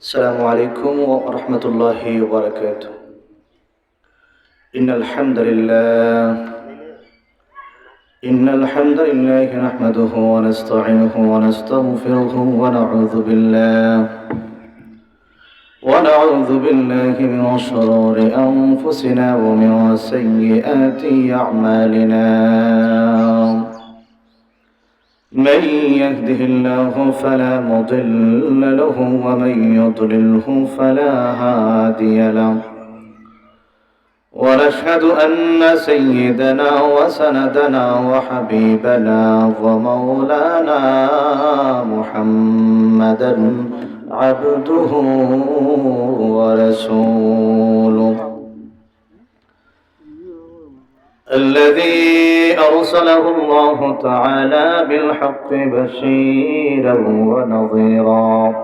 السلام عليكم ورحمة الله وبركاته. إن الحمد لله. إن الحمد لله نحمده ونستعينه ونستغفره ونعوذ بالله. ونعوذ بالله من شرور أنفسنا ومن سيئات أعمالنا. من يهده الله فلا مضل له ومن يضلله فلا هادي له. ونشهد أن سيدنا وسندنا وحبيبنا ومولانا محمدا عبده ورسوله. الذي أرسله الله تعالى بالحق بشيرا ونظيرا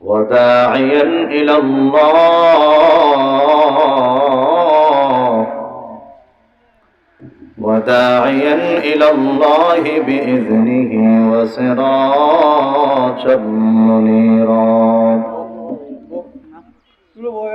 وداعيا إلى الله وداعيا إلى الله بإذنه وسراجا منيرا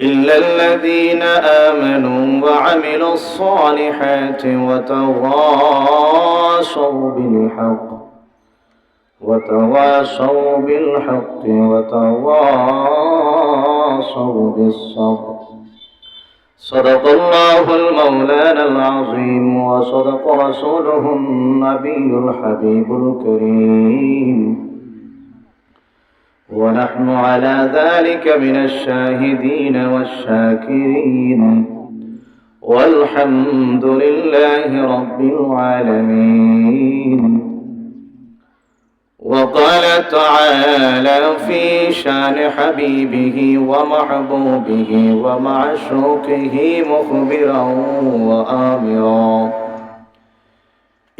إلا الذين آمنوا وعملوا الصالحات وتواصوا بالحق وتواصوا بالحق وتواصوا بالصبر. صدق الله المولانا العظيم وصدق رسوله النبي الحبيب الكريم. ونحن على ذلك من الشاهدين والشاكرين. والحمد لله رب العالمين. وقال تعالى في شان حبيبه ومحبوبه ومعشوقه مخبرا وآمرا.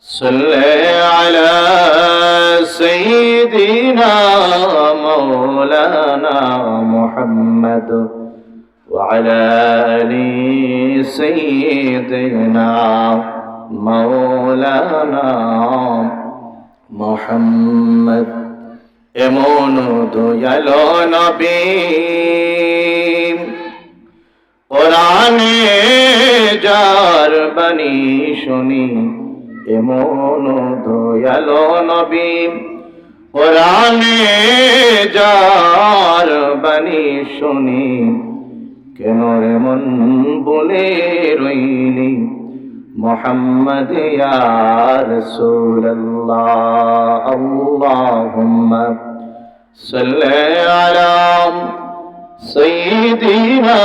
صل على سيدنا مولانا محمد وعلى آل سيدنا مولانا محمد এমন দয়াল নবী কোরআনে যার বাণী শুনি এমন দয়াল নবী কোরআনে যার বাণী শুনি কেন এমন বলে রইলি মোহাম্মদ ইয়া রাসূলুল্লাহ আল্লাহুম্মা সাল্লি আলা سيدنا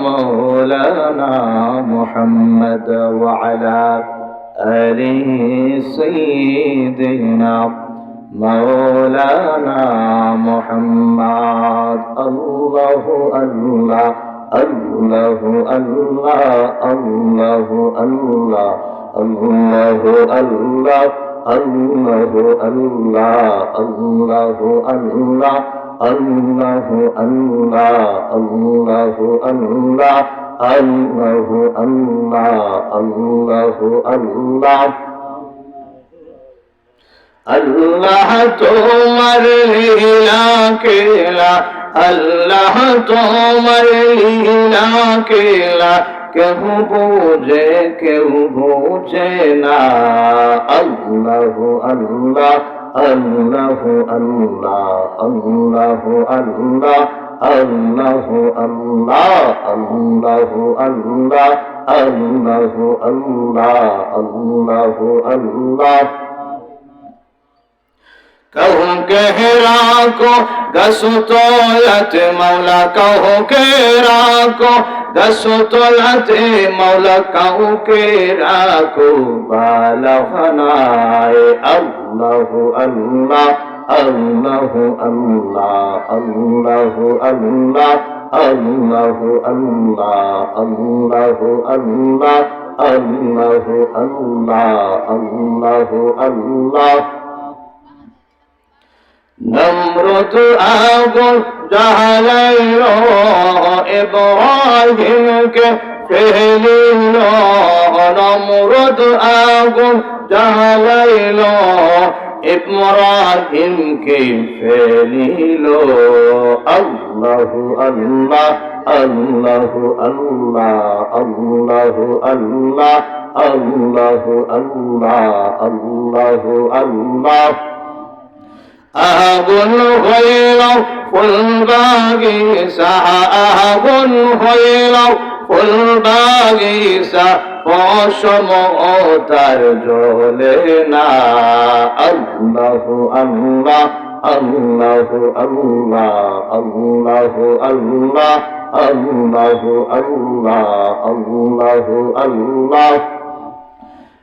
مولانا محمد وعلى آل سيدنا مولانا محمد الله الله الله الله الله الله الله الله الله الله الله الله الله الله الله الله আল্লাহু আল্লাহ আল্লাহু আল্লাহ আল্লাহ তোমার লীলা কেলা, আল্লাহ তোমার লীলা কেলা কেউ বোঝে কেউ বোঝে না আল্লাহ আল্লাহ আল্লাহ আল্লাহ আল্লাহ আল্লাহ আল্লাহ আল্লাহ আল্লাহ আল্লাহ আল্লাহ আল্লাহ আল্লাহ আল্লাহ कहूँ के हेरा को दसो तो लत मौला कहूँ के राको दसो तो लत मौला कहूँ के राको बाल फनाए अल्लाह अल्लाह আল্লাহ আল্লাহ আল্লাহ আল্লাহ আল্লাহ আল্লাহ আল্লাহ আল্লাহ আল্লাহ আল্লাহ আল্লাহ আল্লাহ। নম্রত আগুন জাহালাইল ইব্রাহিমকে ফেলিল নম্রত আগুন জাহালাইল ইব্রাহিমকে ফেলিল। আল্লাহু আল্লাহ আল্লাহু আল্লাহ আল্লাহু আল্লাহ আল্লাহু আল্লাহ আল্লাহু আল্লাহ। أهب خير قل باقي سعى أهب خير قل باقي পশম তার জ্বলে না আল্লাহ আল্লাহ আল্লাহ আল্লাহ আল্লাহ আল্লাহ আল্লাহ আল্লাহ আল্লাহ আল্লাহ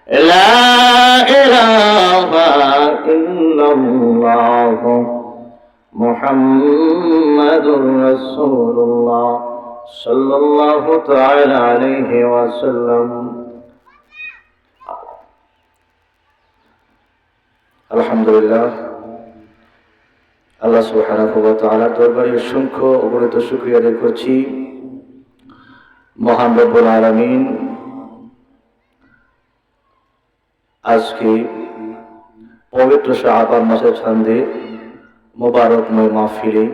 لا إله إلا الله محمد رسول الله صلى الله تعالى عليه وسلم আলহামদুলিল্লাহ আল্লাহ সুবহানাহু ওয়া তাআলা দরবারে অসংখ্য অগণিত শুকরিয়া আদায় করছি মহান রব্বুল আলামিন আজকে পবিত্র শাহবান মাসের ছন্দে মোবারকময় মাহফিলে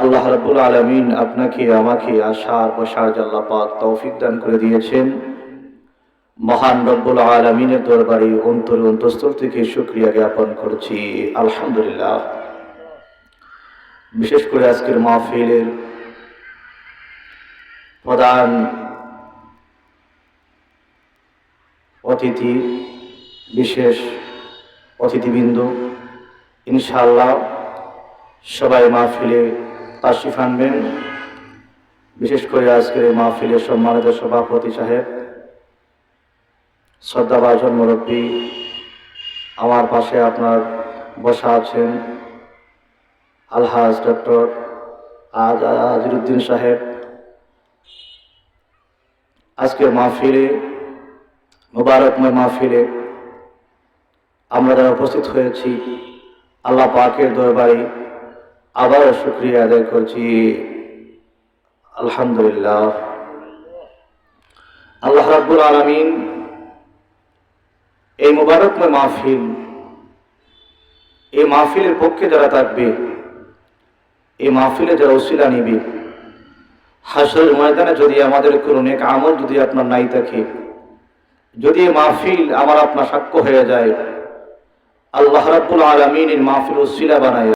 আল্লাহ রাব্বুল আলমিন আপনাকে, আমাকে, আশার ও শাহজাল্লাহ পাক তৌফিক দান করে দিয়েছেন। মহান রব্বুল আলমিনের দরবারে অন্তর অন্তঃস্থল থেকে সুক্রিয়া জ্ঞাপন করছি। আলহামদুলিল্লাহ। বিশেষ করে আজকের মাহফিলের প্রধান অতিথি, বিশেষ অতিথিবৃন্দ, ইনশাআল্লাহ সবাই মাহফিলে তাশিফ আনবেন। বিশেষ করে আজকের এই মাহফিলের সম্মানিত সভাপতি সাহেব শ্রদ্ধাভাজন মুরব্বী আমার পাশে আপনার বসা আছেন আলহাজ ডক্টর আজ আজিরুদ্দিন সাহেব। আজকের মাহফিলে, মুবারকময় মাহফিলে আমরা যারা উপস্থিত হয়েছি, আল্লাহ পাকের দরবারে আবারও শুক্রিয়া আদায় করছি। আলহামদুলিল্লাহ। আল্লাহ রাব্বুল আলমিন এই মুবারকময় মাহফিল, এই মাহফিলের পক্ষে যারা থাকবে, এই মাহফিলে যারা ওসিলা নিবে, হাসরের ময়দানে যদি আমাদের কোনো নেক আমল যদি আপনার নাই থাকে, যদি এই মাহফিল আমার আপনার সাক্ষ্য হয়ে যায়, আল্লাহ রাব্বুল আলমিনের মাহফিল ওসিলা বানায়।